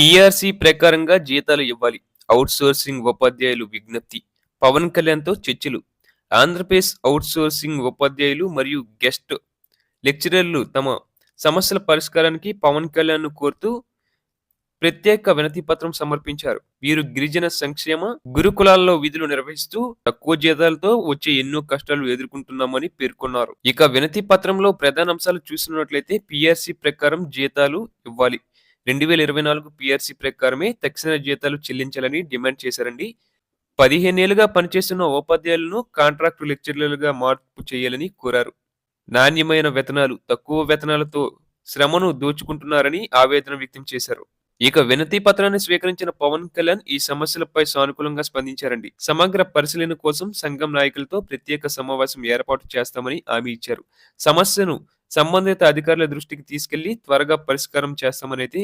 PRC ప్రకారంగా జీతాలు ఇవ్వాలి. అవుట్ సోర్సింగ్ ఉపాధ్యాయులు విజ్ఞప్తి. పవన్ కళ్యాణ్తో చర్చలు. ఆంధ్రప్రదేశ్ అవుట్ సోర్సింగ్ ఉపాధ్యాయులు మరియు గెస్ట్ లెక్చరర్లు తమ సమస్యల పరిష్కారానికి పవన్ కళ్యాణ్ కోరుతూ ప్రత్యేక వినతి పత్రం సమర్పించారు. వీరు గిరిజన సంక్షేమ గురుకులాల్లో విధులు నిర్వహిస్తూ తక్కువ జీతాలతో వచ్చే ఎన్నో కష్టాలు ఎదుర్కొంటున్నామని పేర్కొన్నారు. ఇక వినతి పత్రంలో ప్రధాన అంశాలు చూసినట్లయితే పిఆర్సీ ప్రకారం జీతాలు ఇవ్వాలి. రెండు వేల ఇరవై నాలుగు పిఆర్సీ ప్రకారమే తక్షణ జీతాలు చెల్లించాలని డిమాండ్ చేశారండి. పదిహేనేళ్ళుగా పనిచేస్తున్న ఉపాధ్యాయులను కాంట్రాక్టు లెక్చరర్లుగా మార్పు చేయాలని కోరారు. నాణ్యమైన వేతనాలు తక్కువ వేతనాలతో శ్రమను దోచుకుంటున్నారని ఆవేదన వ్యక్తం చేశారు. ఇక వినతి పత్రాన్ని స్వీకరించిన పవన్ కళ్యాణ్ ఈ సమస్యలపై సానుకూలంగా స్పందించారండి. సమగ్ర పరిశీలన కోసం సంఘం నాయకులతో ప్రత్యేక సమావేశం ఏర్పాటు చేస్తామని హామీ ఇచ్చారు. సమస్యను సంబంధిత అధికారుల దృష్టికి తీసుకెళ్ళి త్వరగా పరిష్కారం చేస్తామని అయితే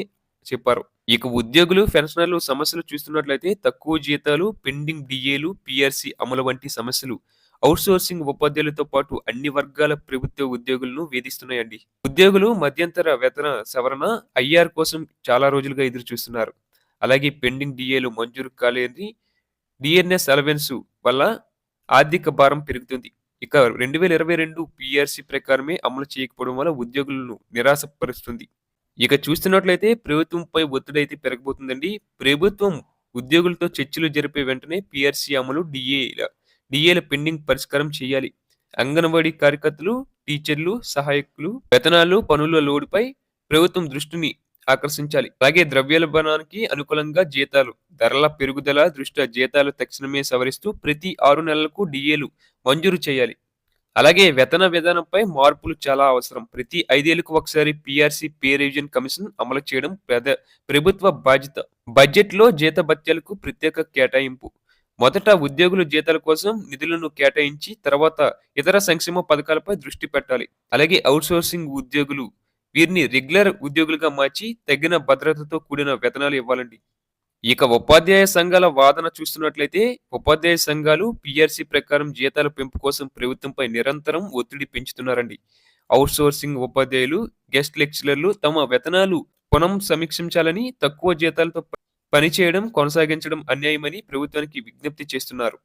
చెప్పారు. ఇక ఉద్యోగులు పెన్షనర్లు సమస్యలు చూస్తున్నట్లయితే తక్కువ జీతాలు పెండింగ్ డిఏలు పిఆర్సీ అమలు వంటి సమస్యలు అవుట్సోర్సింగ్ ఉపాధ్యాయులతో పాటు అన్ని వర్గాల ప్రభుత్వ ఉద్యోగులను వేధిస్తున్నాయండి. ఉద్యోగులు మధ్యంతర వేతన సవరణ ఐఆర్ కోసం చాలా రోజులుగా ఎదురు చూస్తున్నారు అలాగే పెండింగ్ డిఏలు మంజూరు కాలేని డిఎన్ఎస్ అలవెన్స్ వల్ల ఆర్థిక భారం పెరుగుతుంది. ఇక రెండు వేల ఇరవై రెండు పిఆర్సి ప్రకారమే అమలు చేయకపోవడం వల్ల ఉద్యోగులను నిరాశపరుస్తుంది. ఇక చూస్తున్నట్లయితే ప్రభుత్వంపై ఒత్తిడి అయితే పెరగబోతుందండి ప్రభుత్వం ఉద్యోగులతో చర్చలు జరిపే వెంటనే పిఆర్సి అమలు డిఏల డిఏల పెండింగ్ పరిష్కారం చేయాలి. అంగన్వాడీ కార్యకర్తలు టీచర్లు సహాయకులు వేతనాలు పనుల లోడుపై ప్రభుత్వం దృష్టిని ఆకర్షించాలి. అలాగే ద్రవ్యోల్బణానికి అనుకూలంగా జీతాలు ధరల పెరుగుదల దృష్ట్యా జీతాలు తక్షణమే సవరిస్తూ ప్రతి ఆరు నెలలకు డిఏలు మంజూరు చేయాలి. అలాగే వేతన విధానంపై మార్పులు చాలా అవసరం. ప్రతి ఐదేళ్ళకు ఒకసారి పిఆర్సీ పే రివిజన్ కమిషన్ అమలు చేయడం పెద ప్రభుత్వ బాధ్యత. బడ్జెట్లో జీత భత్యాలకు ప్రత్యేక కేటాయింపు. మొదట ఉద్యోగుల జీతాల కోసం నిధులను కేటాయించి తర్వాత ఇతర సంక్షేమ పథకాలపై దృష్టి పెట్టాలి. అలాగే అవుట్సోర్సింగ్ ఉద్యోగులు వీరిని రెగ్యులర్ ఉద్యోగులుగా మార్చి తగిన భద్రతతో కూడిన వేతనాలు ఇవ్వాలండి. ఇక ఉపాధ్యాయ సంఘాల వాదన చూస్తున్నట్లయితే ఉపాధ్యాయ సంఘాలు పిఆర్సి ప్రకారం జీతాల పెంపు కోసం ప్రభుత్వంపై నిరంతరం ఒత్తిడి పెంచుతున్నారండి. అవుట్సోర్సింగ్ ఉపాధ్యాయులు గెస్ట్ లెక్చరర్లు తమ వేతనాలు పునం సమీక్షించాలని తక్కువ జీతాలతో పనిచేయడం కొనసాగించడం అన్యాయమని ప్రభుత్వానికి విజ్ఞప్తి చేస్తున్నారు.